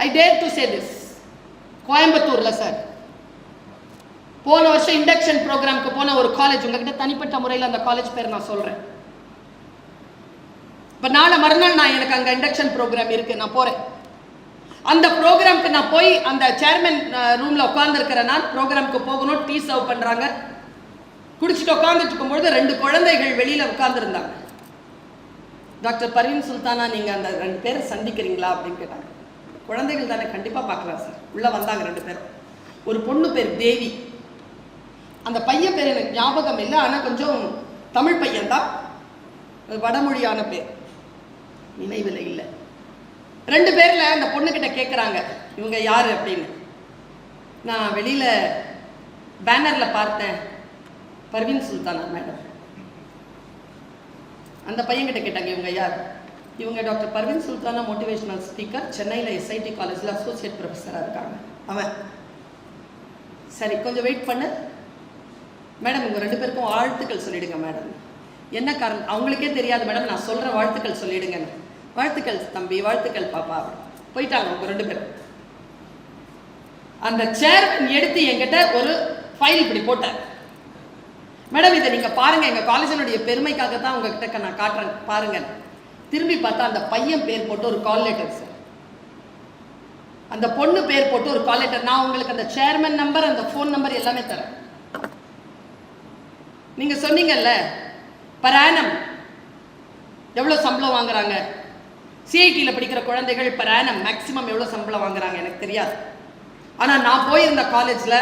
I dare to say this கோயம்புத்தூரில் sir போன வருஷம் இண்டக்ஷன் ப்ரோக்ராம்க்கு போன ஒரு காலேஜ் உங்ககிட்ட தனிப்பட்ட முறையில் அந்த காலேஜ் பேர் நான் சொல்கிறேன் இப்போ நாளை மறுநாள் நான் எனக்கு அங்கே இண்டக்ஷன் ப்ரோக்ராம் இருக்குது நான் போகிறேன் அந்த ப்ரோக்ராம்க்கு நான் போய் அந்த சேர்மன் ரூமில் உட்காந்துருக்கிற நான் ப்ரோக்ராம்க்கு போகணும் டீ சர்வ் பண்ணுறாங்க குடிச்சிட்டு உட்காந்துட்டு இருக்கும்பொழுது ரெண்டு குழந்தைகள் வெளியில் உட்காந்துருந்தாங்க டாக்டர் பர்வீன் சுல்தானா நீங்கள் அந்த ரெண்டு பேரை சந்திக்கிறீங்களா அப்படின்னு கேட்டாங்க. குழந்தைகள் தானே கண்டிப்பாக பார்க்கலாம் சார். உள்ளே வந்தாங்க ரெண்டு பேரும். ஒரு பொண்ணு பேர் தேவி. அந்த பையன் பேர் எனக்கு ஞாபகம் இல்லை. ஆனால் கொஞ்சம் தமிழ் பையன் தான். வடமொழியான பேர். நினைவில் இல்லை. ரெண்டு பேரில் அந்த பொண்ணுக்கிட்ட கேட்குறாங்க இவங்க யார்? அப்படின்னு. நான் வெளியில் பேனரில் பார்த்தேன். பர்வீன் சுல்தானா மேடம். அந்த பையன்கிட்ட கேட்டாங்க இவங்க யார்? இவங்க doctor Parveen Sultana motivational speaker சென்னையில் எஸ்ஐடி காலேஜில் அசோசியேட் ப்ரொஃபஸராக இருக்காங்க. அவன் சரி கொஞ்சம் வெயிட் பண்ணு. மேடம் உங்க ரெண்டு பேருக்கும் வாழ்த்துக்கள் சொல்லிடுங்க மேடம். என்ன காரணம்? அவங்களுக்கே தெரியாது மேடம். நான் சொல்ற வாழ்த்துக்கள் சொல்லிடுங்க வாழ்த்துக்கள் தம்பி வாழ்த்துக்கள் பாப்பா. போயிட்டாங்க உங்க ரெண்டு பேரும். அந்த சேர்மன் எடுத்து என்கிட்ட ஒரு ஃபைல் இப்படி போட்டார். மேடம் இதை நீங்க பாருங்க. எங்க காலேஜினுடைய பெருமைக்காக தான் உங்ககிட்ட நான் காட்டுறேன். பாருங்க. திரும்பி பார்த்தா அந்த பையன் பேர் போட்டு ஒரு கால் லெட்டர் சார் அந்த பொண்ணு பேர் போட்டு ஒரு கால் லெட்டர் நான் உங்களுக்கு அந்த சேர்மன் நம்பர் அந்த ஃபோன் நம்பர் எல்லாமே தரேன். நீங்க சொன்னீங்கல்ல பரானம் எவ்வளோ சம்பளம் வாங்குறாங்க? சிஐடியில் படிக்கிற குழந்தைகள் பரானம் மேக்சிமம் எவ்வளோ சம்பளம் வாங்குறாங்க? எனக்கு தெரியாது. ஆனால் நான் போயிருந்த காலேஜில்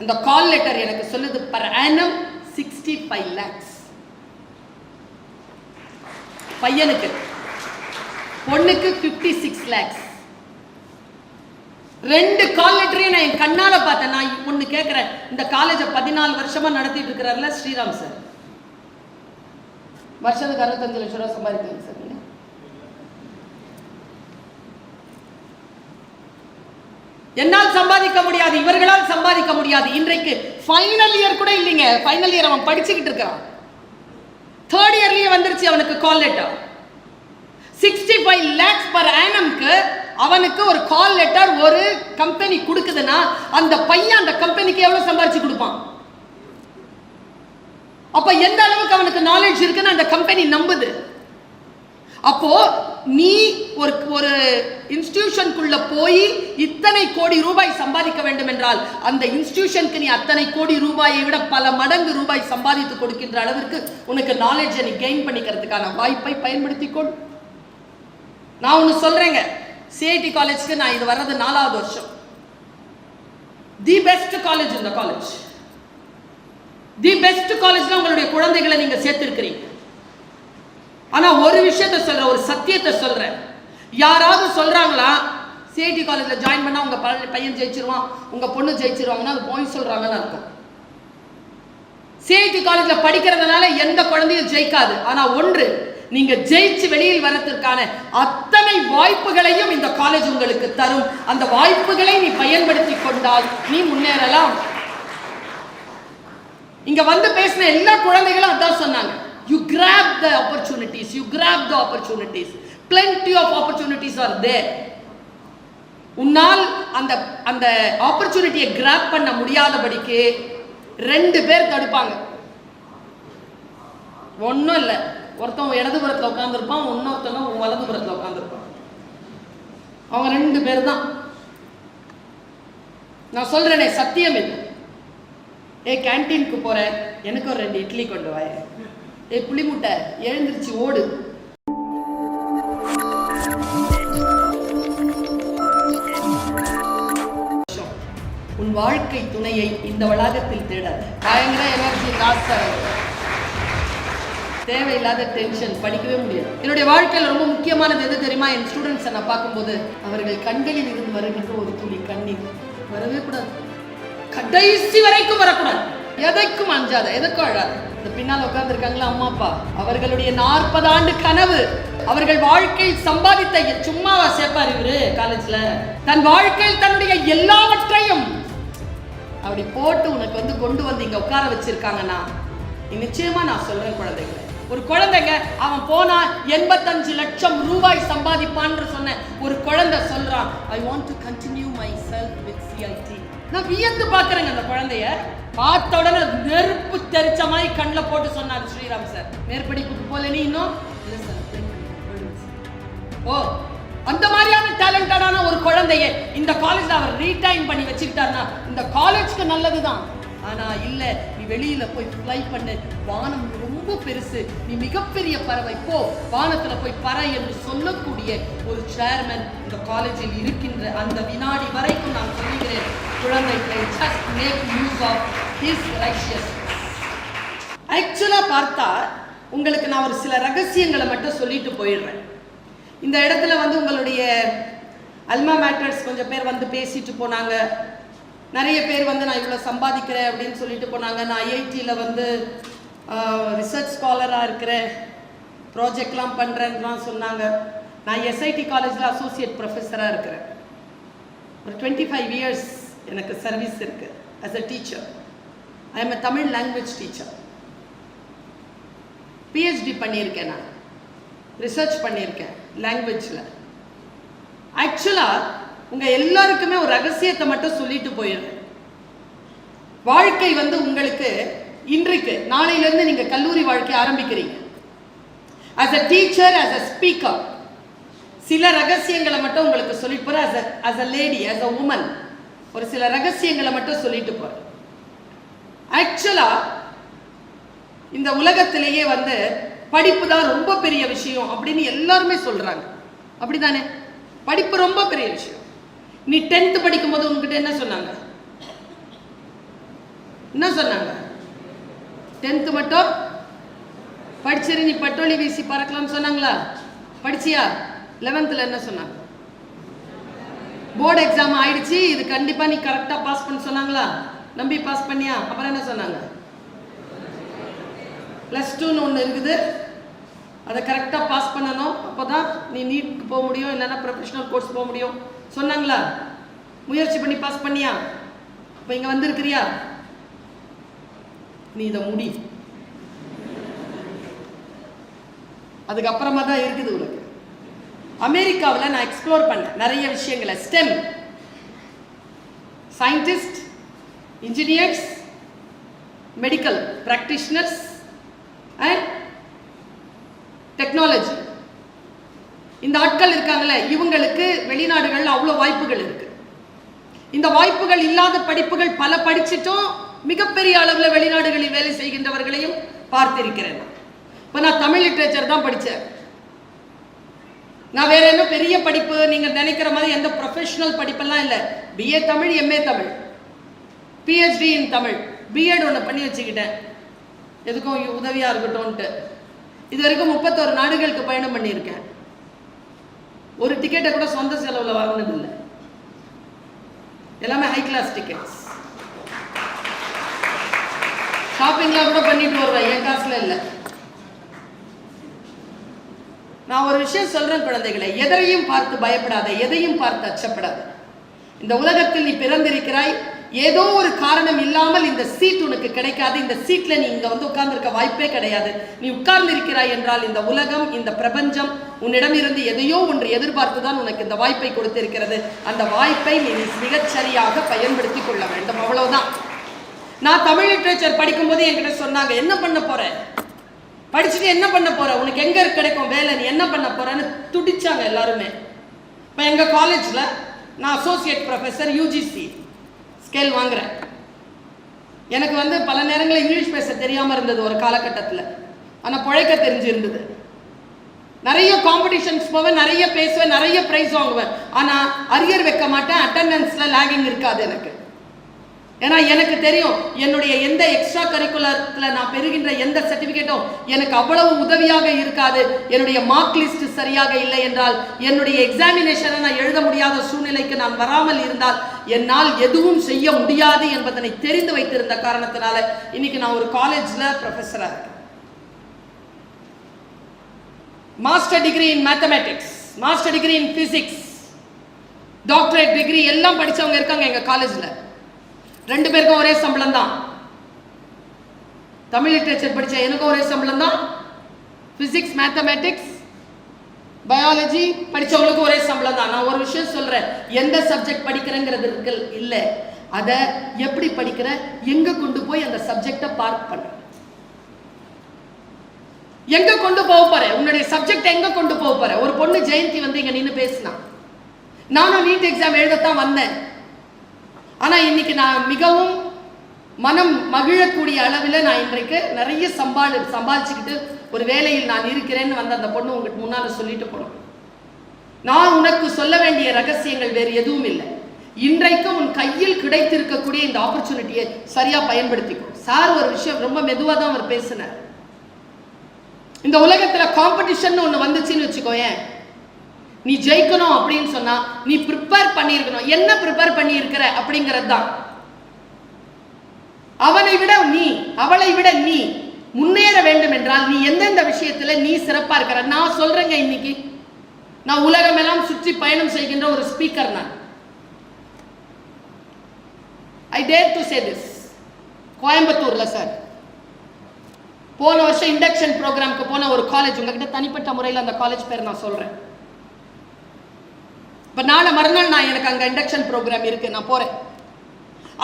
அந்த கால் லெட்டர் எனக்கு சொல்லுது per annum sixty five lakhs பையனுக்கு. பொண்ணுக்கு ஃபிஃப்டி சிக்ஸ் லேக்ஸ் ரெண்டு கால் லெட்டரையும் நான் என் கண்ணால் பார்த்தேன். நான் ஒன்று கேட்குறேன் இந்த காலேஜை பதினாலு வருஷமா நடத்திட்டு இருக்கிறாருல ஸ்ரீராம் சார் வருஷத்துக்கு அறுபத்தஞ்சு லட்ச ரூபா சம்பாதிக்கிறீங்க சார் என்னால் சம்பாதிக்க முடியாது. இவர்களால் சம்பாதிக்க முடியாது. இன்றைக்கு ஃபைனல் இயர் கூட இல்லைங்க. ஃபைனல் இயர் அவன் படிச்சுக்கிட்டு இருக்கான் தேர்ட் இயர்லயே வந்துருச்சு அவனுக்கு call letter sixty five lakhs per ஆனம்க்கு அவனுக்கு ஒரு கால் லெட்டர் ஒரு கம்பெனி கொடுக்குதுன்னா அந்த பையன் அந்த கம்பெனிக்கு எவ்வளவு சம்பாரிச்சு கொடுப்பான்? அப்ப எந்த அளவுக்கு அவனுக்கு நாலேஜ் இருக்குன்னு அந்த கம்பெனி நம்புது? அப்போ நீ ஒரு ஒரு இன்ஸ்டிடியூஷனுக்குள்ள போய் இத்தனை கோடி ரூபாய் சம்பாதிக்க வேண்டும் என்றால் அந்த இன்ஸ்டிடியூஷனுக்கு நீ அத்தனை கோடி ரூபாயை விட பல மடங்கு ரூபாய் சம்பாதித்து கொடுக்கின்ற அளவிற்கு உனக்கு நாலேஜை நீ கெயின் பண்ணிக்கிறதுக்கான வாய்ப்பை பயன்படுத்தி கொள் நான் ஒன்று சொல்றேங்க. சிஐடி காலேஜ்க்கு நான் இது வர்றது நாலாவது வருஷம். தி பெஸ்ட் காலேஜ் இந்த காலேஜ் தி பெஸ்ட் காலேஜ்ல உங்களுடைய குழந்தைகளை நீங்க சேர்த்திருக்கிறீங்க. ஆனா ஒரு விஷயத்த சொல்றேன் ஒரு சத்தியத்தை சொல்றேன். யாராவது சொல்றாங்களா சிஐடி காலேஜில் ஜாயின் பண்ணால் உங்கள் பையன் பையன் ஜெயிச்சிருவான் உங்கள் பொண்ணு ஜெயிச்சிருவாங்கன்னா அது போய் சொல்கிறாங்கன்னு அர்த்தம். சிஐடி காலேஜில் படிக்கிறதுனால எந்த குழந்தையும் ஜெயிக்காது. ஆனால் ஒன்று நீங்கள் ஜெயிச்சு வெளியில் வரத்திற்கான அத்தனை வாய்ப்புகளையும் இந்த காலேஜ் உங்களுக்கு தரும். அந்த வாய்ப்புகளை நீ பயன்படுத்தி கொண்டால் நீ முன்னேறலாம். இங்க வந்து பேசின எல்லா குழந்தைகளும் அதான் சொன்னாங்க. You grab the opportunities you grab the opportunities plenty of opportunities are there உன்னால் அந்த அந்த ஆப்பர்ச்சுனிட்டியை கிராப் பண்ண முடியாதபடிக்கு ரெண்டு பேர் தடுப்பாங்க. ஒன்றும் இல்லை. ஒருத்தன் இடதுபுறத்தில் உட்காந்துருப்பான் இன்னொருத்தவங்க உன் வலதுபுறத்தில் உட்காந்துருப்பான் அவங்க ரெண்டு பேர் தான் நான் சொல்கிறேனே சத்தியம் இது. ஏ கேன்டீனுக்கு போகிறேன் எனக்கு ஒரு ரெண்டு இட்லி கொண்டு வாயேன். ஏ புளிமுட்டை எழுந்திருச்சு ஓடு. உன் வாழ்க்கை துணையை இந்த வளாகத்தில் தேட. பயங்கர எனர்ஜி லாஸ் தேவையில்லாத டென்ஷன் படிக்கவே முடியாது. என்னுடைய வாழ்க்கையில் ரொம்ப முக்கியமானது எது தெரியுமா? என் ஸ்டூடெண்ட்ஸை நான் பார்க்கும்போது அவர்கள் கண்களில் இருந்து வருகின்ற ஒரு துளி கண்ணீர். வரவே கூடாது. கடைசி வரைக்கும் வரக்கூடாது. எதைக்கும் அஞ்சாத எதுக்கும் அழாது. இந்த பின்னால் உட்கார்ந்துருக்காங்களா அம்மா அப்பா? அவர்களுடைய நாற்பது ஆண்டு கனவு அவர்கள் வாழ்க்கையில் சம்பாதித்த சும்மாவா சேர்ப்பார் இவரு காலேஜ்ல தன் வாழ்க்கையில் தன்னுடைய எல்லாவற்றையும் அப்படி போட்டு உனக்கு வந்து கொண்டு வந்து இங்க உட்கார வச்சிருக்காங்கன்னா நீ நிச்சயமா நான் சொல்றேன் குழந்தைகளை. ஒரு குழந்தைங்க அவன் போனா எண்பத்தஞ்சு லட்சம் ரூபாய் சம்பாதிப்பான்னு சொன்ன ஒரு குழந்தை சொல்றான் I want to continue myself with CIT நான் வியந்து பார்க்குறேங்க அந்த குழந்தைய. பார்த்த உடனே நெருப்பு தெரிச்ச மாதிரி கண்ணில் போட்டு சொன்னார் ஸ்ரீராம் சார். மேற்படிப்புக்கு போல நீ இன்னும்? இல்லை சார் ஓ அந்த மாதிரியான டேலண்டடான ஒரு குழந்தைய இந்த காலேஜ்ல அவர் ரீடைன் பண்ணி வச்சுக்கிட்டாருன்னா இந்த காலேஜ்க்கு நல்லதுதான். ஆனால் இல்லை நீ வெளியில் போய் ஃப்ளை பண்ணு. வானம் ரொம்ப பெருசு. நீ மிகப்பெரிய பறவை. போ வானத்தில் போய் பறை என்று சொல்லக்கூடிய ஒரு சேர்மன் இந்த காலேஜில் இருக்கின்ற அந்த வினாடி வரைக்கும் நான் சொல்லுகிறேன். குழந்தைகளை just make use of his righteous ஆக்சுவலாக பார்த்தா உங்களுக்கு நான் ஒரு சில ரகசியங்களை மட்டும் சொல்லிட்டு போயிடுறேன். இந்த இடத்துல வந்து உங்களுடைய அல்மா மேட்டர்ஸ் கொஞ்சம் பேர் வந்து பேசிட்டு போனாங்க. நிறைய பேர் வந்து நான் இவ்வளோ சம்பாதிக்கிறேன் அப்படின்னு சொல்லிட்டு போனாங்க. நான் ஐஐடியில் வந்து ரிசர்ச் ஸ்காலராக இருக்கிறேன். ப்ராஜெக்ட்லாம் பண்ணுறேன்லாம் சொன்னாங்க. நான் எஸ்ஐடி காலேஜில் அசோசியேட் ப்ரொஃபஸராக இருக்கிறேன். ஒரு டுவெண்ட்டி ஃபைவ் இயர்ஸ் எனக்கு சர்வீஸ் இருக்குது as a teacher I am a Tamil language teacher PhD பண்ணியிருக்கேன் நான். ரிசர்ச் பண்ணியிருக்கேன் லாங்குவேஜில் ஆக்சுவலாக உங்கள் எல்லாருக்குமே ஒரு ரகசியத்தை மட்டும் சொல்லிட்டு போயிடுறேன் வாழ்க்கை வந்து உங்களுக்கு இன்றைக்கு நாளையிலேருந்து நீங்கள் கல்லூரி வாழ்க்கை ஆரம்பிக்கிறீங்க. As a teacher as a speaker சில ரகசியங்களை மட்டும் உங்களுக்கு சொல்லிட்டு போகிறேன் as a lady as a woman ஒரு சில ரகசியங்களை மட்டும் சொல்லிட்டு போகிறேன் ஆக்சுவலாக இந்த உலகத்திலேயே வந்து படிப்பு தான் ரொம்ப பெரிய விஷயம் அப்படின்னு எல்லாருமே சொல்றாங்க. அப்படிதானே படிப்பு ரொம்ப பெரிய விஷயம். நீ டென்த் படிக்கும்போது உங்ககிட்ட என்ன சொன்னாங்க? என்ன சொன்னாங்க? டென்த் மட்டும்? படிச்சிரு நீ பட்டோலி வீசி பறக்கலாம்னு சொன்னாங்களா? படிச்சியா? லெவன்த்தில் என்ன சொன்னாங்க? போர்டு எக்ஸாம் ஆயிடுச்சு இது கண்டிப்பாக நீ கரெக்டாக பாஸ் பண்ண சொன்னாங்களா? நம்பி பாஸ் பண்ணியா? அப்புறம் என்ன சொன்னாங்க? ப்ளஸ் டூன்னு ஒன்று இருக்குது. அதை கரெக்டாக பாஸ் பண்ணணும். அப்போ தான் நீ நீட்டுக்கு போக முடியும் இல்லைன்னா ப்ரொஃபஷனல் கோர்ஸ் போக முடியும். சொன்னாங்களா? முயற்சி பண்ணி பாஸ் பண்ணியா? இப்போ இங்கே வந்திருக்கிறியா? நீ இதை முடி. அதுக்கப்புறமா தான் இருக்குது உனக்கு. அமெரிக்காவில் நான் எக்ஸ்ப்ளோர் பண்ணேன் நிறைய விஷயங்களை. STEM scientist engineers medical practitioners and technology இந்த ஆட்கள் இருக்காங்களே இவங்களுக்கு வெளிநாடுகளில் அவ்வளோ வாய்ப்புகள் இருக்கு. இந்த வாய்ப்புகள் இல்லாத படிப்புகள் பல படிச்சிட்டும் மிகப்பெரிய அளவில் வெளிநாடுகளில் வேலை செய்கின்றவர்களையும் பார்த்திருக்கிறேன். இப்போ நான் தமிழ் லிட்ரேச்சர் தான் படித்தேன் நான் வேற என்ன பெரிய படிப்பு நீங்கள் நினைக்கிற மாதிரி எந்த ப்ரொஃபஷனல் படிப்பெல்லாம் இல்லை. BA Tamil MA Tamil. PhD in Tamil. BEd ஒன்று பண்ணி வச்சுக்கிட்டேன். எதுக்கும் உதவியாக இருக்கட்டும்ன்ட்டு. இது வரைக்கும் முப்பத்தோரு நாடுகளுக்கு பயணம் பண்ணியிருக்கேன். ஒரு டிக்கெட்டை கூட சொந்த செலவில் வாங்கினதில்லை. எல்லாமே ஹை கிளாஸ் டிக்கெட்ஸ் ஷாப்பிங்லாம் கூட பண்ணிட்டு வருவேன் என் காசுல இல்லை. நான் ஒரு விஷயம் சொல்றேன் குழந்தைகளை எதையும் பார்த்து பயப்படாத எதையும் பார்த்து அச்சப்படாத. இந்த உலகத்தில் நீ பிறந்திருக்கிறாய் ஏதோ ஒரு காரணம் இல்லாமல் இந்த சீட் உனக்கு கிடைக்காது. இந்த சீட்ல நீ இங்க வந்து உட்கார்ந்துருக்க வாய்ப்பே கிடையாது. நீ உட்கார்ந்து இருக்கிறாய் என்றால் இந்த உலகம் இந்த பிரபஞ்சம் உன்னிடம் இருந்து எதையோ ஒன்று எதிர்பார்த்து தான் உனக்கு இந்த வாய்ப்பை கொடுத்திருக்கிறது. அந்த வாய்ப்பை நீ மிகச்சரியாக பயன்படுத்தி கொள்ள வேண்டும். அவ்வளவுதான். நான் தமிழ் லிட்ரேச்சர் படிக்கும்போது என்கிட்ட சொன்னாங்க என்ன பண்ண போற? படிச்சுட்டு என்ன பண்ண போற? உனக்கு எங்க கிடைக்கும் வேலை? நீ என்ன பண்ண போறன்னு துடிச்சாங்க எல்லாருமே. இப்போ எங்க காலேஜ்ல நான் அசோசியேட் ப்ரொஃபஸர் யூஜிசி ஸ்கேல் வாங்குறேன். எனக்கு வந்து பல நேரங்களில் இங்கிலீஷ் பேச தெரியாமல் இருந்தது ஒரு காலகட்டத்தில். ஆனால் பிழைக்க தெரிஞ்சிருந்தது. நிறைய காம்படிஷன்ஸ் போவேன் நிறைய பேசுவேன் நிறைய ப்ரைஸ் வாங்குவேன். ஆனால் அரியர் வைக்க மாட்டேன் அட்டண்டன்ஸில் லேகிங் இருக்காது எனக்கு. ஏன்னா எனக்கு தெரியும் என்னுடைய எந்த எக்ஸ்ட்ரா கரிக்குலர்ல நான் பெறுகின்ற எந்த சர்டிஃபிகேட்டும் எனக்கு அவ்வளவு உதவியாக இருக்காது. என்னுடைய மார்க் லிஸ்ட் சரியாக இல்லை என்றால் என்னுடைய எக்ஸாமினேஷனை நான் எழுத முடியாத சூழ்நிலைக்கு நான் வராமல் இருந்தால் என்னால் எதுவும் செய்ய முடியாது என்பதனை தெரிந்து வைத்திருந்த காரணத்தினால இன்னைக்கு நான் ஒரு காலேஜில் ப்ரொஃபஸராக இருக்கேன். Master degree in mathematics master degree in physics doctorate degree எல்லாம் படித்தவங்க இருக்காங்க எங்கள் காலேஜில் ரெண்டு பேருக்கும் ஒரே சம்பளம் தான் தமிழ் லிட்ரேச்சர் படித்த எனக்கும் ஒரே சம்பளம் தான் ஃபிசிக்ஸ் மேத்தமேட்டிக்ஸ் பயாலஜி படிச்சவங்களுக்கு ஒரே சம்பளம் தான் நான் ஒரு விஷயம் சொல்கிறேன் எந்த சப்ஜெக்ட் படிக்கிறேங்கிறது இருக்கு இல்லை. அதை எப்படி படிக்கிற? எங்க கொண்டு போய் அந்த சப்ஜெக்டை பார்க் பண்ண? எங்க கொண்டு போக போற? உன்னுடைய சப்ஜெக்ட் எங்க கொண்டு போக போற? ஒரு பொண்ணு ஜெயந்தி வந்து இங்க நின்று பேசினா. நானும் நீட் எக்ஸாம் எழுதத்தான் வந்தேன். ஆனால் இன்னைக்கு நான் மிகவும் மனம் மகிழக்கூடிய அளவில் நான் இன்றைக்கு நிறைய சம்பாளி சம்பாதிச்சுக்கிட்டு ஒரு வேலையில் நான் இருக்கிறேன்னு வந்து அந்த பொண்ணு உங்களுக்கு முன்னால் சொல்லிட்டு போனோம். நான் உனக்கு சொல்ல வேண்டிய ரகசியங்கள் வேறு எதுவும் இல்லை. இன்றைக்கு உன் கையில் கிடைத்திருக்கக்கூடிய இந்த ஆப்பர்ச்சுனிட்டியை சரியாக பயன்படுத்திக்கோ. சார் ஒரு விஷயம் ரொம்ப மெதுவாக தான் அவர் பேசினார். இந்த உலகத்தில் காம்படிஷன் ஒன்று வந்துச்சுன்னு வச்சுக்கோயேன். நீ ஜெயிக்கணும் அப்படின்னு சொன்னா நீ ப்ரிப்பேர் பண்ணியிருக்கணும். என்ன ப்ரிப்பேர் பண்ணியிருக்கிற அப்படிங்கிறது தான் அவனை விட நீ அவளை விட நீ முன்னேற வேண்டும் என்றால் நீ எந்தெந்த விஷயத்துல நீ சிறப்பா இருக்கிற? நான் சொல்றேங்க இன்னைக்கு. நான் உலகமெல்லாம் சுற்றி பயணம் செய்கின்ற ஒரு ஸ்பீக்கர் நான். I dare to say this கோயம்புத்தூர்ல சார் போன வருஷம் இண்டக்ஷன் ப்ரோக்ராம்க்கு போன ஒரு காலேஜ் உங்ககிட்ட தனிப்பட்ட முறையில் அந்த காலேஜ் பேர் நான் சொல்றேன். இப்போ நாளை மறுநாள் நான் எனக்கு அங்கே இண்டக்ஷன் ப்ரோக்ராம் இருக்கு நான் போகிறேன்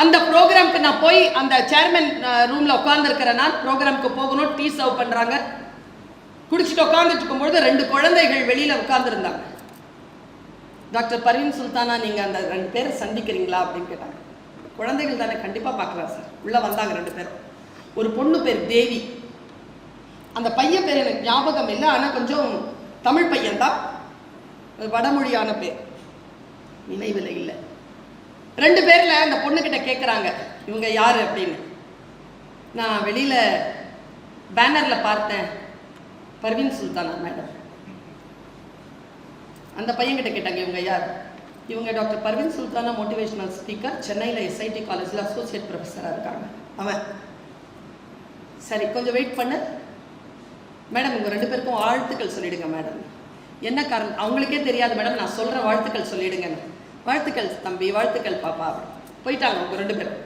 அந்த ப்ரோக்ராம்க்கு நான் போய் அந்த சேர்மன் ரூமில் உட்காந்துருக்கிற நான் ப்ரோக்ராம்க்கு போகணும் டீ சர்வ் பண்ணுறாங்க குடிச்சிட்டு உட்காந்துட்டு இருக்கும்பொழுது ரெண்டு குழந்தைகள் வெளியில் உட்காந்துருந்தாங்க டாக்டர் பர்வீன் சுல்தானா நீங்கள் அந்த ரெண்டு பேரை சந்திக்கிறீங்களா அப்படின்னு கேட்டாங்க. குழந்தைகள் தானே கண்டிப்பாக பார்க்கலாம் சார். உள்ளே வந்தாங்க ரெண்டு பேரும். ஒரு பொண்ணு பேர் தேவி. அந்த பையன் பேர் எனக்கு ஞாபகம் இல்லை ஆனால் கொஞ்சம் தமிழ் பையன் தான். வடமொழியான பேர். நினைவில் இல்லை. ரெண்டு பேரில் அந்த பொண்ணுக்கிட்ட கேட்குறாங்க இவங்க யார்? அப்படின்னு. நான் வெளியில் பேனரில் பார்த்தேன் பர்வீன் சுல்தானா மேடம். அந்த பையன்கிட்ட கேட்டாங்க இவங்க யார்? இவங்க doctor Parveen Sultana motivational speaker சென்னையில் எஸ்ஐடி காலேஜில் அசோசியேட் ப்ரொஃபஸராக இருக்காங்க. அவன். சரி கொஞ்சம் வெயிட் பண்ணு. மேடம் உங்கள் ரெண்டு பேருக்கும் வாழ்த்துக்கள் சொல்லிடுங்க மேடம். என்ன காரணம்? அவங்களுக்கே தெரியாது மேடம். நான் சொல்கிற வாழ்த்துக்கள் சொல்லிடுங்க வாழ்த்துக்கள் தம்பி வாழ்த்துக்கள் பாப்பா. போயிட்டாங்க உங்க ரெண்டு பேரும்.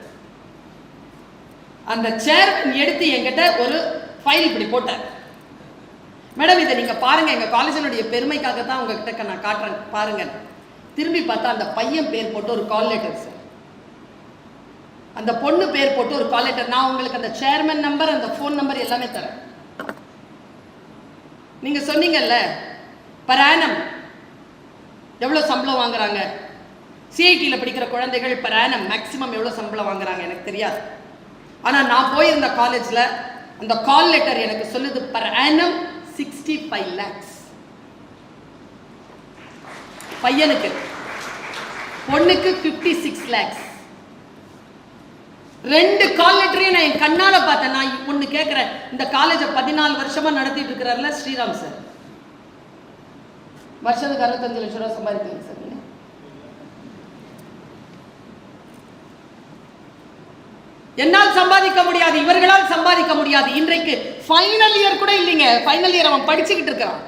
அந்த சேர்மன் எடுத்து என்கிட்ட ஒரு ஃபைல் இப்படி போட்டார். மேடம் இதை நீங்க பாருங்க. எங்க காலேஜினுடைய பெருமைக்காக தான் உங்ககிட்ட நான் காட்டுறேன். பாருங்க. திரும்பி பார்த்தா அந்த பையன் பேர் போட்டு ஒரு கால் லெட்டர் சார் அந்த பொண்ணு பேர் போட்டு ஒரு கால் லெட்டர் நான் உங்களுக்கு அந்த சேர்மன் நம்பர் அந்த ஃபோன் நம்பர் எல்லாமே தரேன். நீங்க சொன்னீங்கல்ல பராணம் எவ்வளோ சம்பளம் வாங்குறாங்க? சிஐடியில் படிக்கிற குழந்தைகள் பர் ஆனம் மேக்ஸிமம் எவ்வளோ சம்பளம் வாங்குறாங்க எனக்கு தெரியாது. ஆனால் நான் போயிருந்த காலேஜில் அந்த கால் லெட்டர் எனக்கு சொல்லுது per annum sixty five lakhs பையனுக்கு. பொண்ணுக்கு ஃபிஃப்டி சிக்ஸ் லேக்ஸ் ரெண்டு கால் லெட்டரையும் நான் என் கண்ணால் பார்த்தேன். நான் ஒன்று கேட்குறேன் இந்த காலேஜை பதினாலு வருஷமாக நடத்திட்டு இருக்கிறாருல ஸ்ரீராம் சார் வருஷத்துக்கு அறுபத்தஞ்சு லட்ச ரூபா சம்பாதிக்கிறேன் சார் சம்பாதிக்க முடியாது இவர்களால் சம்பாதிக்க முடியாது. இன்றைக்கு ஃபைனல் இயர் கூட இல்லைங்க. ஃபைனல் இயர் அவன் படிச்சுக்கிட்டு இருக்கிறான்.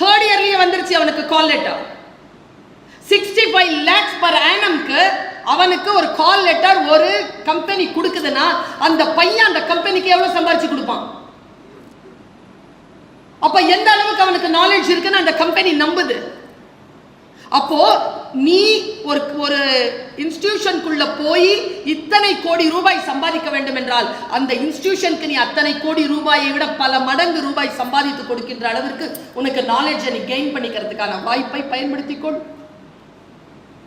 தேர்ட் இயர்லயே வந்துருச்சு அவனுக்கு call letter sixty five lakhs per ஆனம்க்கு அவனுக்கு ஒரு கால் லெட்டர் ஒரு கம்பெனி கொடுக்குதுன்னா அந்த பையன் அந்த கம்பெனிக்கு எவ்வளவு சம்பாதிச்சு கொடுப்பான்? அப்ப எந்த அளவுக்கு அவனுக்கு நாலேஜ் இருக்குன்னு அந்த கம்பெனி நம்புது. அப்போ நீ ஒரு ஒரு இன்ஸ்டிடியூஷனுக்குள்ள போய் இத்தனை கோடி ரூபாய் சம்பாதிக்க வேண்டும் என்றால் அந்த இன்ஸ்டிடியூஷனுக்கு நீ அத்தனை கோடி ரூபாயை விட பல மடங்கு ரூபாய் சம்பாதித்து கொடுக்கின்ற அளவிற்கு உனக்கு நாலேஜை நீ கெயின் பண்ணிக்கிறதுக்கான வாய்ப்பை பயன்படுத்திக்கொள்.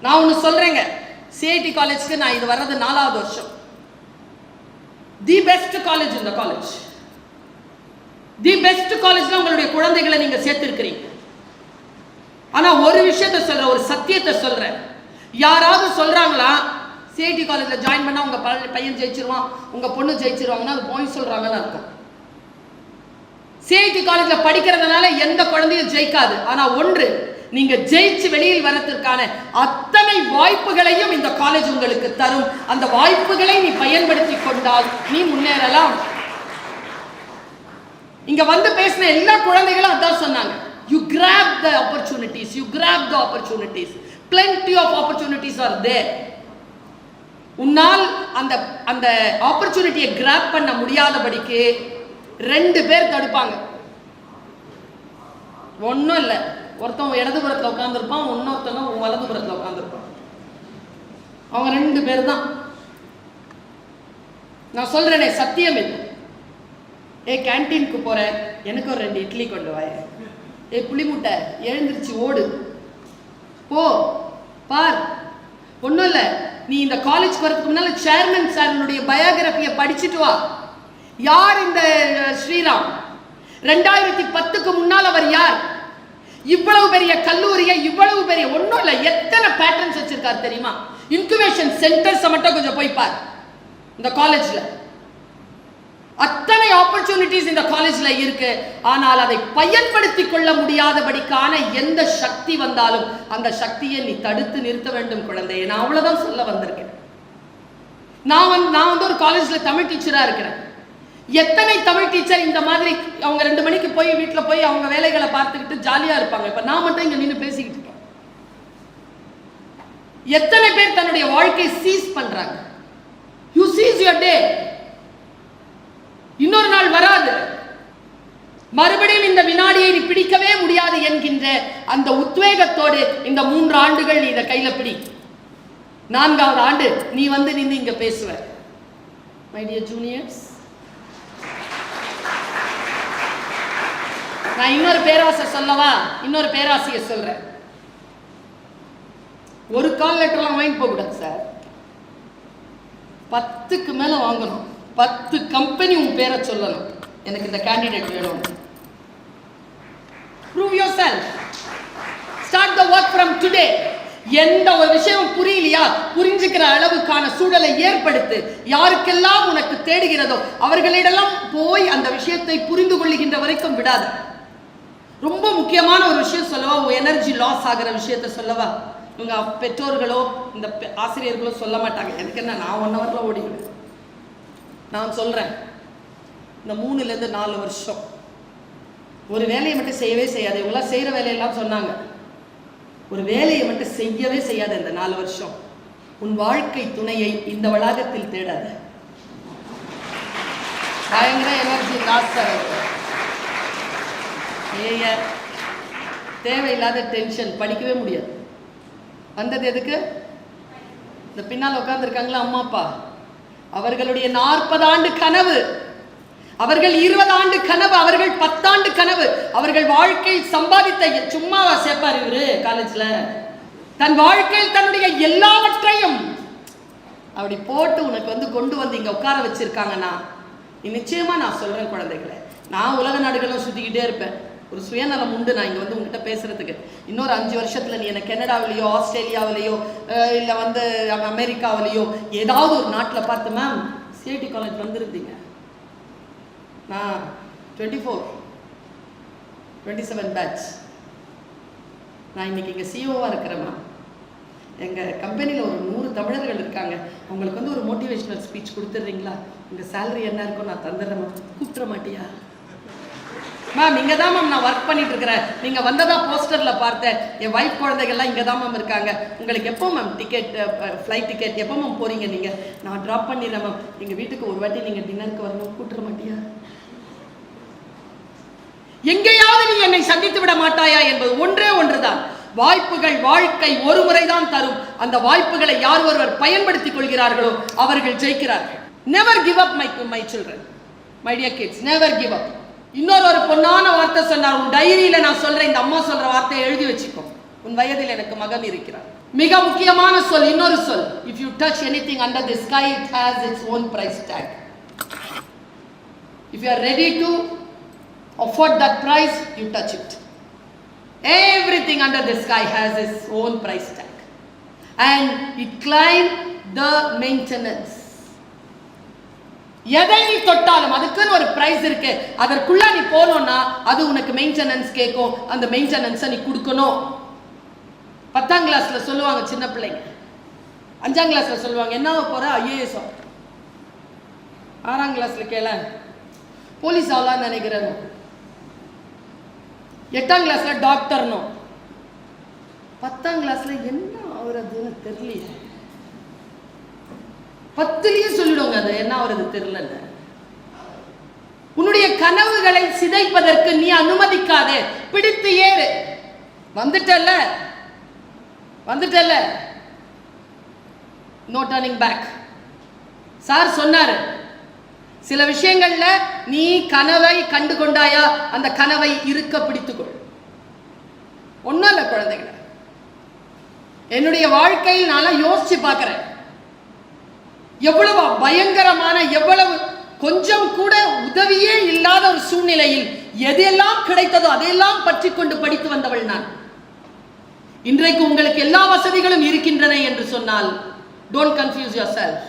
நான் ஒன்று சொல்றேங்க. சிஐடி காலேஜ்க்கு நான் இது வர்றது நாலாவது வருஷம். தி பெஸ்ட் காலேஜ் இந்த காலேஜ் தி பெஸ்ட் காலேஜ்ல உங்களுடைய குழந்தைகளை நீங்க சேர்த்திருக்கிறீங்க. ஆனா ஒரு விஷயத்த சொல்றேன் ஒரு சத்தியத்தை சொல்றேன். யாராவது சொல்றாங்களா சிஐடி காலேஜில் ஜாயின் பண்ணால் உங்கள் ப- பையன் ஜெயிச்சிருவான் உங்கள் பொண்ணு ஜெயிச்சிருவாங்கன்னா அது போய் சொல்கிறாங்கன்னு அர்த்தம். சிஐடி காலேஜில் படிக்கிறதுனால எந்த குழந்தையும் ஜெயிக்காது. ஆனால் ஒன்று நீங்கள் ஜெயிச்சு வெளியில் வரத்திற்கான அத்தனை வாய்ப்புகளையும் இந்த காலேஜ் உங்களுக்கு தரும். அந்த வாய்ப்புகளை நீ பயன்படுத்தி கொண்டால் நீ முன்னேறலாம். இங்க வந்து பேசின எல்லா குழந்தைகளும் அதான் சொன்னாங்க. You grab the opportunities you grab the opportunities plenty of opportunities are there உன்னால் அந்த அந்த ஆப்பர்ச்சுனிட்டியை கிராப் பண்ண முடியாதபடிக்கு ரெண்டு பேர் தடுப்பாங்க. ஒன்றும் இல்லை. ஒருத்தன் இடதுபுறத்தில் உட்காந்துருப்பான் இன்னொருத்தவங்க உன் வலதுபுறத்தில் உட்காந்துருப்பான் அவங்க ரெண்டு பேர் தான் நான் சொல்கிறேனே சத்தியம் இல்லை ஏ கேன்டீனுக்கு போகிறேன் எனக்கு ஒரு ரெண்டு இட்லி கொண்டு வாயேன். ஏ புளிமுட்டை எழுந்திருச்சு ஓடு. போ பார். ஒன்றும் இல்லை. நீ இந்த காலேஜ் வரதுக்கு முன்னால சேர்மன் சாரினுடைய பயோகிராஃபியை படிச்சுட்டு வா. யார் இந்த ஸ்ரீராம்? ரெண்டாயிரத்தி பத்துக்கு முன்னால் அவர் யார்? இவ்வளவு பெரிய கல்லூரியை இவ்வளவு பெரிய ஒன்றும் இல்லை. எத்தனை பேட்டர்ன்ஸ் வச்சிருக்காரு தெரியுமா? இன்குபேஷன் சென்டர்ஸை மட்டும் கொஞ்சம் போய் பார். இந்த காலேஜில் அத்தனை ஆப்பர்ச்சுனிட்டிஸ் இந்த காலேஜ்ல இருக்கு. ஆனால் அதை பயன்படுத்திக் கொள்ள முடியாதபடிக்கான எந்த சக்தி வந்தாலும் அந்த சக்தியை நீ தடுத்து நிறுத்த வேண்டும் குழந்தைய. நான் அவ்வளவுதான் சொல்ல வந்திருக்கேன். நான் வந்து நான் வந்து ஒரு காலேஜ்ல தமிழ் டீச்சரா இருக்கிறேன். எத்தனை தமிழ் டீச்சர் இந்த மாதிரி அவங்க ரெண்டு மணிக்கு போய் வீட்டில் போய் அவங்க வேலைகளை பார்த்துக்கிட்டு ஜாலியா இருப்பாங்க. இப்ப நான் மட்டும் இங்க நின்று பேசிக்கிட்டு இருக்கேன். எத்தனை பேர் தன்னுடைய வாழ்க்கையை சீஸ் பண்றாங்க? யூ சீஸ் யுவர் டே இன்னொரு நாள் வராது. மறுபடியும் இந்த வினாடியை நீ பிடிக்கவே முடியாது என்கின்ற அந்த உத்வேகத்தோடு இந்த மூன்று ஆண்டுகள் நீ இதை கையில பிடி. நான்காவது ஆண்டு நீ வந்து நின்று இங்க பேசுவ. மை டியர் ஜூனியர்ஸ் நான் இன்னொரு பேராசை சொல்லவா? இன்னொரு பேராசிரியர் சொல்றேன். ஒரு கால் லெட்டர்லாம் வாங்கி போக கூடாது சார். பத்துக்கு மேல வாங்கணும். பத்து கம்பெனி உன் பேரை சொல்லணும். எனக்கு இந்த கேண்டிடேட் வேணும். Prove yourself start the work from today எந்த ஒரு விஷயம் புரியலையா? புரிஞ்சுக்கிற அளவுக்கான சூழலை ஏற்படுத்து. யாருக்கெல்லாம் உனக்கு தேடுகிறதோ அவர்களிடெல்லாம் போய் அந்த விஷயத்தை புரிந்து கொள்ளுகின்ற வரைக்கும் விடாத. ரொம்ப முக்கியமான ஒரு விஷயம் சொல்லவா? உன் எனர்ஜி லாஸ் ஆகிற விஷயத்த சொல்லவா? இவங்க பெற்றோர்களோ இந்த ஆசிரியர்களோ சொல்ல மாட்டாங்க. எனக்கு என்ன நான் ஒன் ஹவர்ல ஓடிடுவேன். நான் சொல்கிறேன் இந்த மூணுலேருந்து நாலு வருஷம். ஒரு வேலையை மட்டும் செய்யவே செய்யாது இவங்களாம் செய்கிற வேலையெல்லாம் சொன்னாங்க. ஒரு வேலையை மட்டும் செய்யவே செய்யாத இந்த நாலு வருஷம். உன் வாழ்க்கை துணையை இந்த வளாகத்தில் தேடாத. பயங்கர எனர்ஜி லாஸ் ஏய தேவையில்லாத டென்ஷன் படிக்கவே முடியாது. வந்தது எதுக்கு? இந்த பின்னால் உட்காந்துருக்காங்களா அம்மா அப்பா? அவர்களுடைய நாற்பது ஆண்டு கனவு. அவர்கள் இருபது ஆண்டு கனவு அவர்கள் பத்தாண்டு கனவு. அவர்கள் வாழ்க்கையில் சம்பாதித்த சும்மாவா சேர்ப்பார் இவரு காலேஜ்ல தன் வாழ்க்கையில் தன்னுடைய எல்லாவற்றையும் அப்படி போட்டு உனக்கு வந்து கொண்டு வந்து இங்க உட்கார வச்சிருக்காங்கன்னா நீ நிச்சயமா நான் சொல்றேன் குழந்தைகளை. நான் உலக நாடுகளும் சுத்திக்கிட்டே இருப்பேன். ஒரு சுயநலம் உண்டு நான் இங்கே வந்து உங்ககிட்ட பேசுறதுக்கு. இன்னொரு அஞ்சு வருஷத்துல நீ என்ன கனடாவிலேயோ ஆஸ்திரேலியாவிலேயோ இல்லை வந்து அமெரிக்காவிலேயோ ஏதாவது ஒரு நாட்டில் பார்த்து மேம் சிஐடி காலேஜ் வந்திருந்தீங்க. நான் twenty four twenty seven batch நான் இன்னைக்கு இங்கே சிஓவாக இருக்கிறேம்மா எங்கள் கம்பெனியில் ஒரு நூறு தமிழர்கள் இருக்காங்க. அவங்களுக்கு வந்து ஒரு மோட்டிவேஷ்னல் ஸ்பீச் கொடுத்துட்றீங்களா? உங்கள் சேலரி என்ன இருக்கோ நான் தந்துடுறேன் மேம். கூப்பிட்ற மாட்டியா? மேம் இங்கே தான் மேம் நான் ஒர்க் பண்ணிட்டு இருக்கிறேன். நீங்கள் வந்ததா போஸ்டரில் பார்த்தேன். என் ஒய்ஃப் குழந்தைகள்லாம் இங்கே தான் மேம் இருக்காங்க. உங்களுக்கு எப்போ மேம் டிக்கெட் ஃப்ளைட் டிக்கெட் எப்போ மேம் போகிறீங்க நீங்கள் நான் ட்ராப் பண்ணிடுறேன் மேம் எங்கள் வீட்டுக்கு ஒரு வாட்டி நீங்கள் டின்னருக்கு வரணும். கூட்டுற மாட்டியா? எங்கேயாவது நீ என்னை சந்தித்து விட மாட்டாயா என்பது ஒன்றே ஒன்றுதான். வாய்ப்புகள் வாழ்க்கை ஒரு முறைதான் தரும். அந்த வாய்ப்புகளை யார் ஒருவர் பயன்படுத்திக் கொள்கிறார்களோ அவர்கள் ஜெயிக்கிறார்கள். Never give up my my children my dear kids never give up இன்னொரு ஒரு பொன்னான வார்த்தை சொன்னார் உன் டைரியில நான் சொல்றேன் இந்த அம்மா சொல்ற வார்த்தையை எழுதி வச்சுக்கோ உன் வயதில் எனக்கு மகன் இருக்கிறார் மிக முக்கியமான சொல் இன்னொரு சொல் if you touch anything under the sky it has its own price tag if you are ready to afford that price, you touch it. Everything under the sky has its own price tag. And it climb the maintenance. எதை நீ தொட்டாலும் அதுக்குன்னு ஒரு price இருக்கு. அதற்குள்ள நீ போனோம்னா அது உனக்கு மெயின்டெனன்ஸ் கேட்கும் அந்த மெயின்டெனன்ஸை நீ கொடுக்கணும். பத்தாம் கிளாஸ்ல சொல்லுவாங்க சின்ன பிள்ளைங்க. அஞ்சாம் கிளாஸ்ல சொல்லுவாங்க என்ன போற? ஐஏஎஸ் ஆறாம் கிளாஸ்ல கேள. போலீஸ் ஆகலாம்னு நினைக்கிறேன் எட்டாம் கிளாஸ்ல டாக்டர்னும் பத்தாம் கிளாஸ்ல என்ன ஆகுறதுன்னு தெரியல பத்துலயே சொல்லிடுவாங்க அது என்ன ஆகுறது தெரியல உன்னுடைய கனவுகளை சிதைப்பதற்கு நீ அனுமதிக்காதே. பிடித்து ஏறு. வந்துட்டல்ல? வந்துட்டல்ல? நோ டர்னிங் பேக் சார் சொன்னாரு சில விஷயங்கள்ல நீ கனவை கண்டு கொண்டாயா அந்த கனவை இருக்க பிடித்துக்கொள். ஒன்றும் இல்லை குழந்தைகளை. என்னுடைய வாழ்க்கையில் நான் யோசிச்சு பார்க்குறேன். எவ்வளவு பயங்கரமான எவ்வளவு கொஞ்சம் கூட உதவியே இல்லாத ஒரு சூழ்நிலையில் எதெல்லாம் கிடைத்ததோ அதையெல்லாம் பற்றி கொண்டு படித்து வந்தவள் நான். இன்றைக்கு உங்களுக்கு எல்லா வசதிகளும் இருக்கின்றன என்று சொன்னால் டோன்ட் கன்ஃபியூஸ் யோர் செல்ஃப்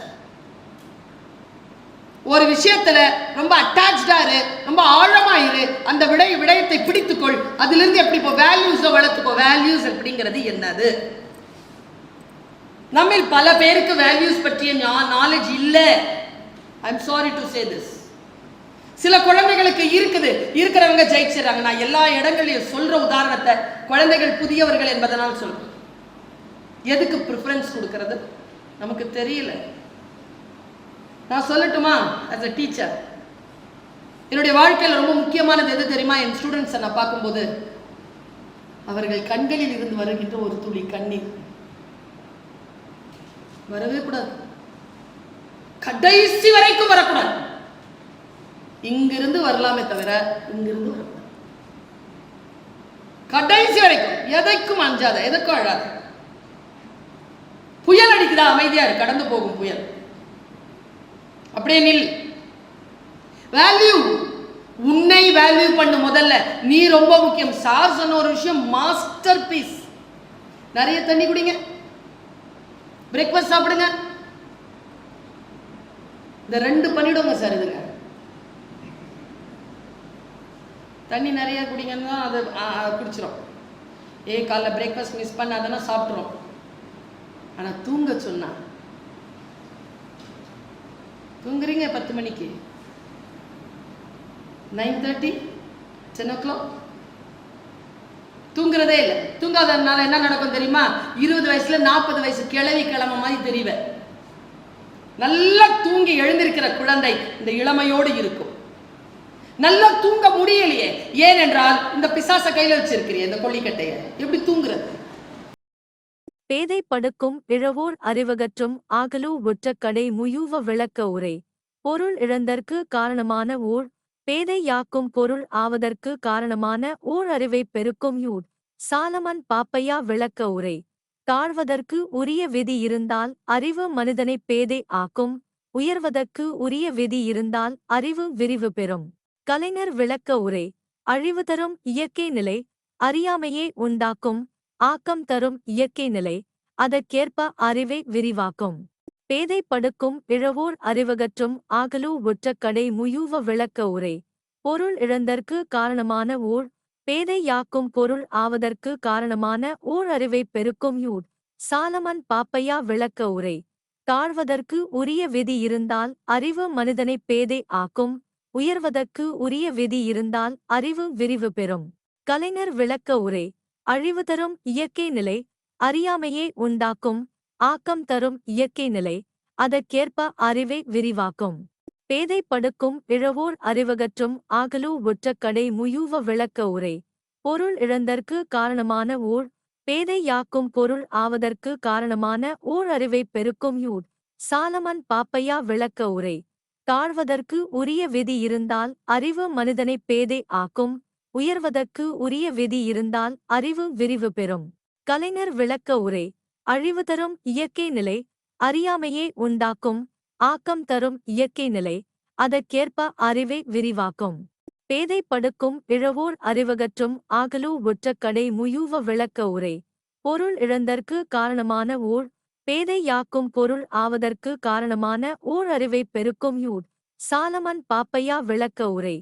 ஒரு விஷயத்துல ரொம்ப அட்டாச்சா இரு ரொம்ப ஆழமா இரு அந்த விடை விடயத்தை பிடித்துக்கொள். அதிலிருந்து எப்படி இப்போ வேல்யூஸை வளர்த்துக்கோ வேல்யூஸ் அப்படிங்கிறது என்னது? நம்மில் பல பேருக்கு வேல்யூஸ் பற்றிய நாலேஜ் இல்லை. I am sorry to say this சில குழந்தைகளுக்கு இருக்குது. இருக்கிறவங்க ஜெயிச்சிடறாங்க. நான் எல்லா இடங்களையும் சொல்ற உதாரணத்தை குழந்தைகள் புதியவர்கள் என்பதனால் சொல்றேன். எதுக்கு ப்ரிஃபரன்ஸ் கொடுக்கறது? நமக்கு தெரியல. நான் சொல்லட்டுமா? As அ டீச்சர் என்னுடைய வாழ்க்கையில் ரொம்ப முக்கியமானது எது தெரியுமா? என் ஸ்டூடெண்ட்ஸை நான் பார்க்கும்போது அவர்கள் கண்களில் இருந்து வருகின்ற ஒரு துளி கண்ணீர். வரவே கூடாது. கடைசி வரைக்கும் வரக்கூடாது. இங்கிருந்து வரலாமே தவிர இங்கிருந்து வரக்கூடாது. கடைசி வரைக்கும் எதைக்கும் அஞ்சாத எதற்கும் அழாத. புயல் அடிக்குதா அமைதியா கடந்து போகும் புயல். அப்படியே நில். வேல்யூ உன்னை வேல்யூ பண்ணு முதல்ல. நீ ரொம்ப முக்கியம். சார் சொன்ன ஒரு விஷயம் மாஸ்டர் பீஸ் நிறைய தண்ணி குடிங்க. பிரேக்ஃபாஸ்ட் சாப்பிடுங்க. இந்த ரெண்டு பண்ணிவிடுங்க சார் இதுங்க தண்ணி நிறைய குடிங்கன்னா அது ஆ, குடிச்சிரும். ஏ காலைல பிரேக்ஃபாஸ்ட் மிஸ் பண்ணாதானே சாப்பிட்றோம் ஆனால் தூங்க சொன்னா. தூங்குறீங்க பத்து மணிக்கு. Nine thirty ten o'clock தூங்குறதே இல்லை. தூங்காததுனால என்ன நடக்கும் தெரியுமா? இருபது வயசுல நாற்பது வயசு கிளவி கிழமை மாதிரி தெரிவேன் நல்லா தூங்கி எழுந்திருக்கிற குழந்தை இந்த இளமையோடு இருக்கும். நல்லா தூங்க முடியலையே. ஏனென்றால் இந்த பிசாச கையில வச்சிருக்கிறீ இந்த கொல்லிக்கட்டைய. எப்படி தூங்குறது? பேதை படுக்கும் இழவோர் அறிவகற்றும் ஆகலோ ஒற்றக்கடை கடை முயூவ விளக்க உரை. பொருள் இழந்தற்கு காரணமான ஓர் பேதை யாக்கும் பொருள் ஆவதற்கு காரணமான ஓர் அறிவை பெருக்கும் யூர். சாலமன் பாப்பையா விளக்க உரை. தாழ்வதற்கு உரிய விதி இருந்தால் அறிவு மனிதனை பேதை ஆக்கும். உயர்வதற்கு உரிய விதி இருந்தால் அறிவு விரிவு பெறும். கலைஞர் விளக்க உரை. அழிவு தரும் இயற்கை நிலை அறியாமையே உண்டாக்கும். ஆக்கம் தரும் இயற்கை நிலை. அதற்கேற்ப அறிவை விரிவாக்கும். பேதை படுக்கும் இழவோர் அறிவகற்றும் ஆகலூ ஒற்ற கடை முயூவ விளக்க உரை. பொருள் இழந்தற்கு காரணமான ஊர் பேதை யாக்கும் பொருள் ஆவதற்கு காரணமான ஓர் அறிவை பெருக்கும் யூர். சாலமன் பாப்பையா விளக்க உரை. தாழ்வதற்கு உரிய விதி இருந்தால் அறிவு மனிதனை பேதை ஆக்கும் உயர்வதற்கு உரிய விதி இருந்தால் அறிவு விரிவு பெறும். கலைஞர் விளக்க உரை. அழிவு தரும் இயற்கை நிலை அறியாமையே உண்டாக்கும் ஆக்கம் தரும் இயற்கை நிலை அதற்கேற்ப அறிவை விரிவாக்கும். பேதை படுக்கும் இழவோர் அறிவகற்றும் ஆகலு ஒற்றக்கடை கடை முயூவ விளக்க உரை. பொருள் இழந்தற்கு காரணமான ஊர் பேதை யாக்கும் பொருள் ஆவதற்கு காரணமான ஊர் அறிவை பெருக்கும் யூர். சாலமன் பாப்பையா விளக்க உரை. தாழ்வதற்கு உரிய விதி இருந்தால் அறிவு மனிதனை பேதை ஆக்கும் உயர்வதற்கு உரிய விதி இருந்தால் அறிவு விரிவு பெறும். கலைஞர் விளக்க உரை. அழிவு தரும் இயற்கை நிலை அறியாமையே உண்டாக்கும் ஆக்கம் தரும் இயற்கை நிலை அதற்கேற்ப அறிவை விரிவாக்கும். பேதை படுக்கும் இழவோர் அறிவகற்றும் ஆகலு ஒற்ற கடை முயூவ விளக்க உரை. பொருள் இழந்தற்கு காரணமான ஊர் பேதை யாக்கும் பொருள் ஆவதற்கு காரணமான ஓர் அறிவை பெருக்கும் யூர். சாலமன் பாப்பையா விளக்க உரை.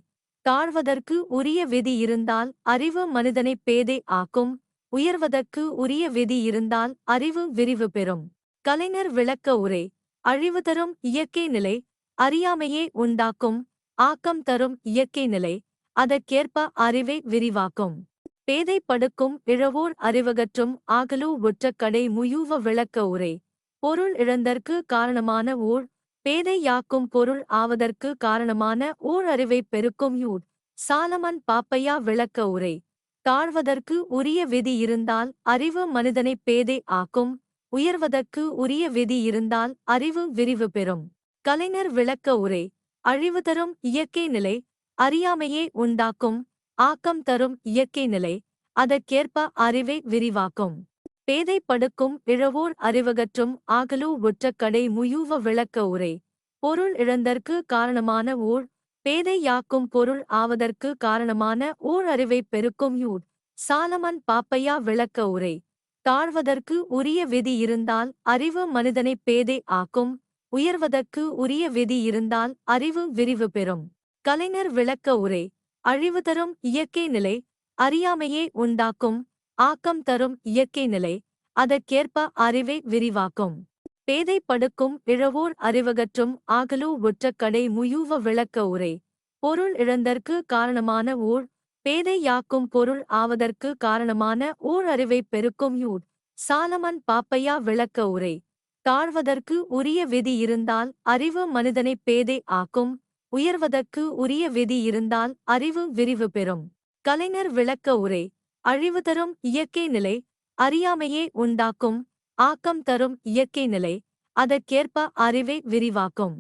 தாழ்வதற்கு உரிய விதி இருந்தால் அறிவு மனிதனை பேதை ஆக்கும் உயர்வதற்கு உரிய விதி இருந்தால் அறிவு விரிவு பெறும். கலைஞர் விளக்க உரை அழிவு தரும் இயற்கை நிலை அறியாமையே உண்டாக்கும் ஆக்கம் தரும் இயற்கை நிலை அதற்கேற்ப அறிவை விரிவாக்கும். பேதை படுக்கும் இழவோர் அறிவகற்றும் ஆகலோ ஒற்ற கடை முயூவ விளக்க உரை பொருள் இழந்தற்கு காரணமான ஊர் பேதை யாக்கும் பொருள் ஆவதற்கு காரணமான ஓர் அறிவை பெருக்கும் யூர் சாலமன் பாப்பையா விளக்க உரை தாழ்வதற்கு உரிய விதி இருந்தால் அறிவு மனிதனை பேதை ஆக்கும். உயர்வதற்கு உரிய விதி இருந்தால் அறிவு விரிவு பெறும். கலைஞர் விளக்க உரை அழிவு தரும் இயற்கை நிலை அறியாமையே உண்டாக்கும். ஆக்கம் தரும் இயற்கை நிலை அதற்கேற்ப அறிவை விரிவாக்கும். பேதை படுக்கும் இழவோர் அறிவகற்றும். ஆகலூ ஒற்றக்கடை கடை முயூவ விளக்க உரை பொருள் இழந்தற்கு காரணமான ஓர் பேதை யாக்கும் பொருள் ஆவதற்கு காரணமான ஓர் அறிவை பெருக்கும் யூர். சாலமன் பாப்பையா விளக்க உரை. தாழ்வதற்கு உரிய விதி இருந்தால் அறிவு மனிதனை பேதை ஆக்கும். உயர்வதற்கு உரிய விதி இருந்தால் அறிவு விரிவு பெறும். கலைஞர் விளக்க உரை. அழிவு தரும் இயற்கை நிலை அறியாமையே உண்டாக்கும். ஆக்கம் தரும் இயற்கை நிலை. அதற்கேற்ப அறிவை விரிவாக்கும். பேதை படுக்கும் இழவோர் அறிவகற்றும் ஆகலோ ஒற்றக்கடை கடை முயூவ விளக்க உரை. பொருள் இழந்தற்கு காரணமான ஊழ் பேதை யாக்கும் பொருள் ஆவதற்கு காரணமான ஓர் அறிவை பெருக்கும் யூர். சாலமன் பாப்பையா விளக்க உரை. தாழ்வதற்கு உரிய விதி இருந்தால் அறிவு மனிதனை பேதை ஆக்கும். உயர்வதற்கு உரிய விதி இருந்தால் அறிவு விரிவு பெறும். கலைஞர் விளக்க உரை. அழிவு தரும் இயற்கை நிலை. அறியாமையே உண்டாக்கும். ஆக்கம் தரும் இயற்கை நிலை அதற்கேற்ப அறிவை விரிவாக்கும்.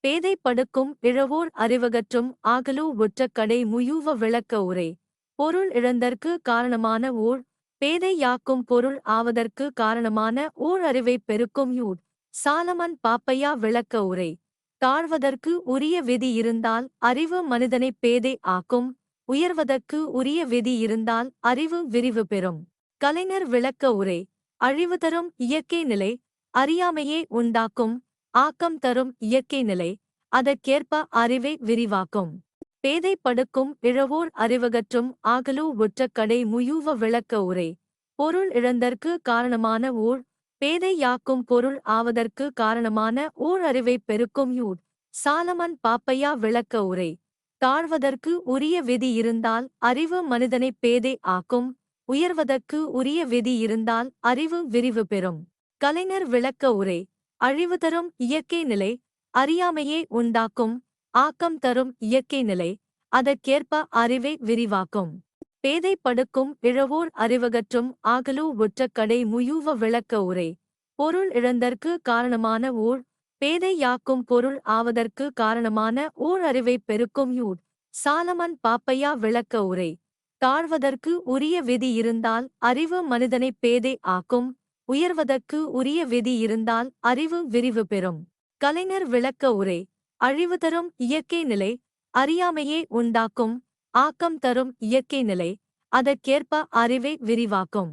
பேதை படுக்கும் இழவோர் அறிவகற்றும் ஆகலூ ஒற்ற கடை முயூவ விளக்க உரை. பொருள் இழந்தற்கு காரணமான ஊழ் பேதை யாக்கும் பொருள் ஆவதற்கு காரணமான ஊழ் அறிவை பெருக்கும் யூர். சாலமன் பாப்பையா விளக்க உரை. தாழ்வதற்கு உரிய விதி இருந்தால் அறிவு மனிதனை பேதை ஆக்கும் உயர்வதற்கு உரிய விதி இருந்தால் அறிவு விரிவு பெறும். கலைஞர் விளக்க உரை. அழிவு தரும் இயற்கை நிலை அறியாமையே உண்டாக்கும் ஆக்கம் தரும் இயற்கை நிலை அதற்கேற்ப அறிவை விரிவாக்கும். பேதை படுக்கும் இழவோர் அறிவகற்றும் ஆகலோ ஒற்றக்கடை கடை முயூவ விளக்க உரை. பொருள் இழந்தற்கு காரணமான ஊழ் பேதையாக்கும் பொருள் ஆவதற்கு காரணமான ஓர் அறிவை பெருக்கும் யூர். சாலமன் பாப்பையா விளக்க உரை. தாழ்வதற்கு உரிய விதி இருந்தால் அறிவு மனிதனை பேதை ஆக்கும் உயர்வதற்கு உரிய விதி இருந்தால் அறிவு விரிவு பெறும். கலைஞர் விளக்க உரை அழிவு தரும் இயற்கை நிலை அறியாமையே உண்டாக்கும் ஆக்கம் தரும் இயற்கை நிலை அதற்கேற்ப அறிவை விரிவாக்கும். பேதை படுக்கும் இழவோர் அறிவகற்றும் ஆகலூ ஒற்றக்கடை கடை முயூவ விளக்க உரை பொருள் இழந்தற்கு காரணமான ஊழ் பேதையாக்கும் பொருள் ஆவதற்கு காரணமான ஓர் அறிவை பெருக்கும் யூர். சாலமன் பாப்பையா விளக்க உரை தாழ்வதற்கு உரிய விதி இருந்தால் அறிவு மனிதனை பேதை ஆக்கும். உயர்வதற்கு உரிய விதி இருந்தால் அறிவு விரிவு பெறும். கலைஞர் விளக்க உரை. அழிவு தரும் இயற்கை நிலை அறியாமையே உண்டாக்கும். ஆக்கம் தரும் இயற்கை நிலை. அதற்கேற்ப அறிவை விரிவாக்கும்.